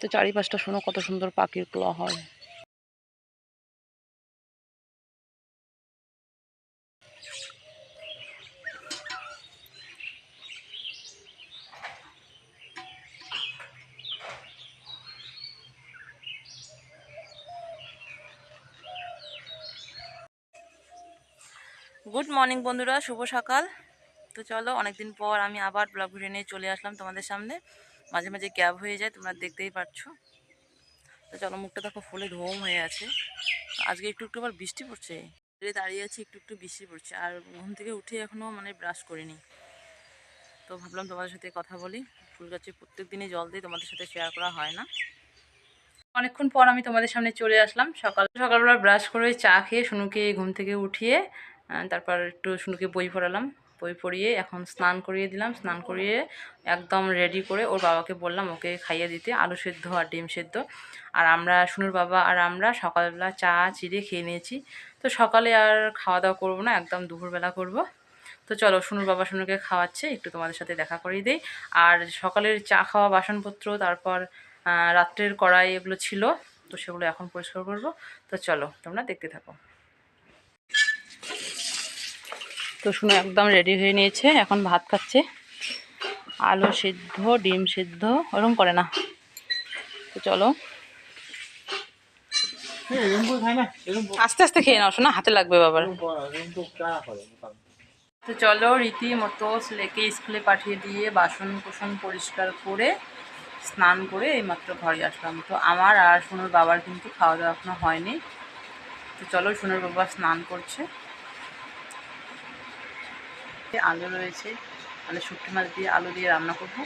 তো চারিপাশটা শোনো কত সুন্দর পাখির ক্ল হয়। গুড মর্নিং বন্ধুরা, শুভ সকাল। তো চলো অনেকদিন পর আমি আবার ব্লগ ভিডিও নিয়ে চলে আসলাম তোমাদের সামনে। মাঝে মাঝে ক্যাব হয়ে যায়, তোমরা দেখতেই পাচ্ছো তো চলো, মুখটা দেখো ফুলে ধোম হয়ে আছে। আজকে একটু একটু আবার বৃষ্টি পড়ছে। দাঁড়িয়ে আছি, একটু একটু বৃষ্টি পড়ছে। আর ঘুম থেকে উঠে এখনও মানে ব্রাশ করিনি। তো ভাবলাম তোমাদের সাথে কথা বলি। ফুল গাছে প্রত্যেক দিনই জল দিই, তোমাদের সাথে শেয়ার করা হয় না। অনেকক্ষণ পর আমি তোমাদের সামনে চলে আসলাম। সকাল, সকালবেলা ব্রাশ করে চা খেয়ে শুনুকে ঘুম থেকে উঠিয়ে তারপর একটু শুনুকে বই পড়ালাম। বই পড়িয়ে এখন স্নান করিয়ে দিলাম। স্নান করিয়ে একদম রেডি করে ওর বাবাকে বললাম ওকে খাইয়ে দিতে, আলু সেদ্ধ আর ডিম সেদ্ধ। আর আমরা শুনুর বাবা আর আমরা সকালবেলা চা চিড়ে খেয়ে নিয়েছি। তো সকালে আর খাওয়া দাওয়া করব না, একদম দুপুরবেলা করব। তো চলো শুনুর বাবা শুনুকে খাওয়াচ্ছে, একটু তোমাদের সাথে দেখা করিয়ে দিই। আর সকালের চা খাওয়া, বাসনপত্র, তারপর রাত্রের কড়াই এগুলো ছিল, তো সেগুলো এখন পরিষ্কার করব। তো চলো, তোমরা দেখতে থাকো। তো শুনে, একদম রেডি হয়ে নিয়েছে, এখন ভাত খাচ্ছে। আলু সিদ্ধ, ডিম সিদ্ধ ওরকম করে না। তো চলো। আস্তে আস্তে খেয়ে নাও, শোনা, হাতে লাগবে বাবার। তো চলো, রীতিমতো ছেলেকে স্কুলে পাঠিয়ে দিয়ে বাসন কোসন পরিষ্কার করে, স্নান করে এইমাত্র ঘরে আসলাম। তো আমার আর সোনুর বাবার কিন্তু খাওয়া দাওয়া এখনও হয়নি। তো চলো, সোনুর বাবা স্নান করছে। আলু রয়েছে। মানে শুটকি মাছ দিয়ে আলু দিয়ে রান্না করব।